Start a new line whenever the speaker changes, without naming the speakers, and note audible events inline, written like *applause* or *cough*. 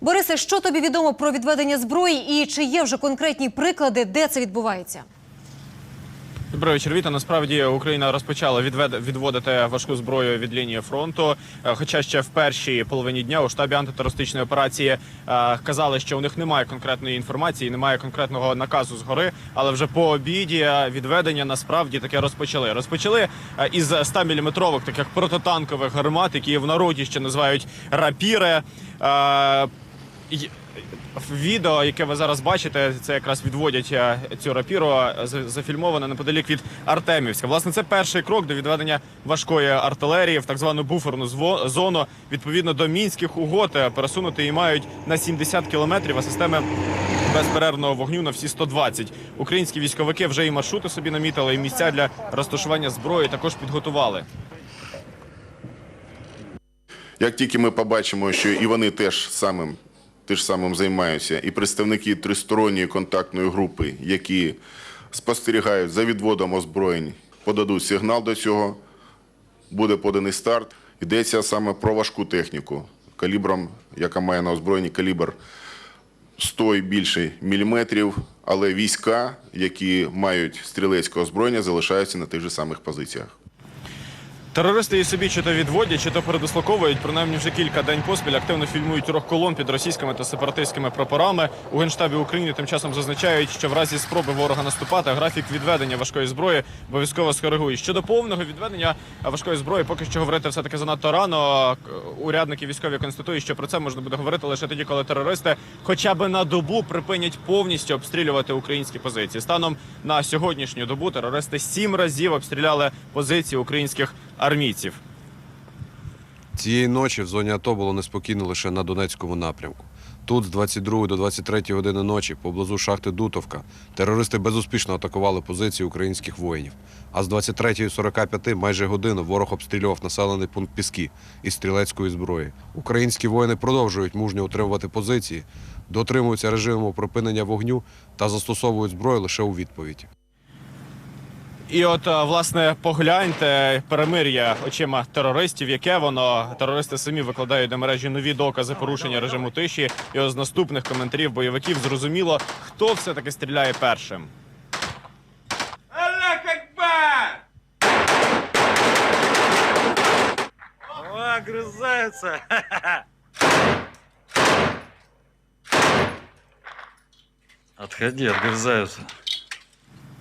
Борисе, що тобі відомо про відведення зброї і чи є вже конкретні приклади, де це відбувається?
Добрий вечір, Віта. Насправді Україна розпочала відвед... відводити важку зброю від лінії фронту. Е, Хоча ще в першій половині дня у штабі антитерористичної операції е, казали, що у них немає конкретної інформації, немає конкретного наказу згори. Але вже по обіді відведення насправді таке розпочали. Розпочали е, із 100-мм таких протитанкових гармат, які в народі ще називають рапіри. Е, Відео, яке ви зараз бачите, це якраз відводять е, цю рапіру, е, зафільмоване неподалік від Артемівська. Власне, це перший крок до відведення важкої артилерії в так звану буферну зону. Відповідно до мінських угод е, пересунути її мають на 70 кілометрів, а системи безперервного вогню на всі 120. Українські військовики вже і маршрути собі намітили, і місця для розташування зброї також підготували.
Як тільки ми побачимо, що і вони теж самим, теж самим займаються, і представники тристоронньої контактної групи, які спостерігають за відводом озброєнь, подадуть сигнал до цього, буде поданий старт. Йдеться саме про важку техніку калібром, яка має на озброєнні калібр 100 і більше міліметрів, але війська, які мають стрілецьке озброєння, залишаються на тих же самих позиціях.
Терористи і собі чи то відводять, чи то передислоковують. Принаймні вже кілька день поспіль активно фільмують рух колон під російськими та сепаратистськими прапорами. У генштабі України тим часом зазначають, що в разі спроби ворога наступати графік відведення важкої зброї обов'язково скоригують. Щодо повного відведення важкої зброї, поки що говорити все таки занадто рано. Урядники військові констатують, що про це можна буде говорити лише тоді, коли терористи хоча б на добу припинять повністю обстрілювати українські позиції. Станом на сьогоднішню добу терористи сім разів обстріляли позиції українських армійців.
Цієї ночі в зоні АТО було неспокійно лише на Донецькому напрямку. Тут з 22 до 23 години ночі, поблизу шахти Дутовка, терористи безуспішно атакували позиції українських воїнів. А з 23.45 майже годину ворог обстрілював населений пункт Піски із стрілецької зброї. Українські воїни продовжують мужньо утримувати позиції, дотримуються режиму припинення вогню та застосовують зброю лише у відповідь.
І от е, власне погляньте перемир'я очима терористів, яке воно терористи самі викладають до мережі нові докази порушення режиму тиші. І от з наступних коментарів бойовиків зрозуміло, хто все таки стріляє першим. *laughs*
Огрызаются. Отходи, отгрызаются.